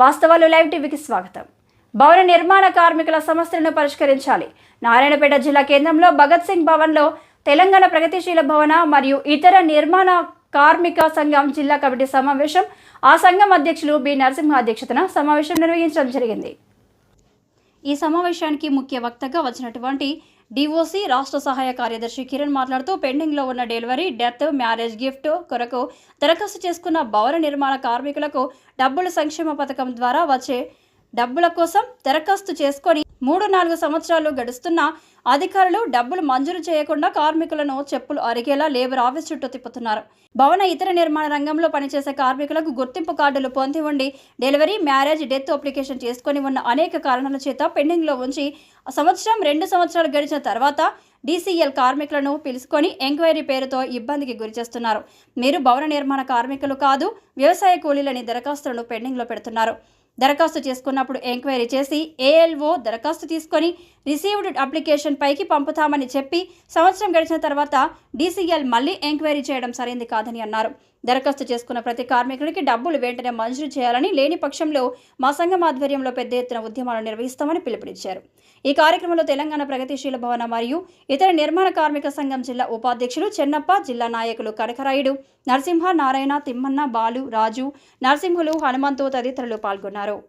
వాస్తవాలు లైవ్ టీవీకి స్వాగతం. భవన నిర్మాణ కార్మికుల సమస్యలను పరిష్కరించాలి. నారాయణపేట జిల్లా కేంద్రంలో భగత్ సింగ్ భవన్లో తెలంగాణ ప్రగతిశీల భవన మరియు ఇతర నిర్మాణ కార్మిక సంఘం జిల్లా కమిటీ సమావేశం ఆ సంఘం అధ్యక్షులు బి నరసింహ అధ్యక్షతన సమావేశం నిర్వహించడం జరిగింది. ఈ సమావేశానికి ముఖ్య వక్తగా వచ్చినటువంటి డిఓసి రాష్ట్ర సహాయ కార్యదర్శి కిరణ్ మాట్లాడుతూ పెండింగ్లో ఉన్న డెలివరీ డెత్ మ్యారేజ్ గిఫ్ట్ కొరకు దరఖాస్తు చేసుకున్న భవన నిర్మాణ కార్మికులకు డబ్బుల సంక్షేమ పథకం ద్వారా వచ్చే డబ్బుల కోసం దరఖాస్తు చేసుకొని మూడు నాలుగు సంవత్సరాలు గడుస్తున్న అధికారులు డబ్బులు మంజూరు చేయకుండా కార్మికులను చెప్పులు అరిగేలా లేబర్ ఆఫీస్ చుట్టూ తిప్పుతున్నారు. భవన ఇతర నిర్మాణ రంగంలో పనిచేసే కార్మికులకు గుర్తింపు కార్డులు పొంది ఉండి డెలివరీ మ్యారేజ్ డెత్ అప్లికేషన్ చేసుకొని ఉన్న అనేక కారణాల చేత పెండింగ్లో ఉంచి సంవత్సరం రెండు సంవత్సరాలు గడిచిన తర్వాత డీసీఎల్ కార్మికులను పిలుచుకొని ఎంక్వైరీ పేరుతో ఇబ్బందికి గురిచేస్తున్నారు మీరు భవన నిర్మాణ కార్మికులు కాదు వ్యవసాయ కూలీలని దరఖాస్తులను పెండింగ్లో పెడుతున్నారు. దరఖాస్తు చేసుకున్నప్పుడు ఎంక్వైరీ చేసి ఏఎల్ఓ దరఖాస్తు తీసుకొని రిసీవ్డ్ అప్లికేషన్ పైకి పంపుతామని చెప్పి సంవత్సరం గడిచిన తర్వాత డీసీఎల్ మళ్ళీ ఎంక్వైరీ చేయడం సరైంది కాదని అన్నారు. దరఖాస్తు చేసుకున్న ప్రతి కార్మికుడికి డబ్బులు వెంటనే మంజూరు చేయాలని లేని పక్షంలో మా సంఘం ఆధ్వర్యంలో పెద్ద ఎత్తున ఉద్యమాలు నిర్వహిస్తామని పిలుపునిచ్చారు. ఈ కార్యక్రమంలో తెలంగాణ ప్రగతిశీల భవన మరియు ఇతర నిర్మాణ కార్మిక సంఘం జిల్లా ఉపాధ్యక్షులు చెన్నప్ప జిల్లా నాయకులు కనకరాయుడు నరసింహ నారాయణ తిమ్మన్న బాలు రాజు నరసింహులు హనుమంతు తదితరులు పాల్గొన్నారు. అన్నారు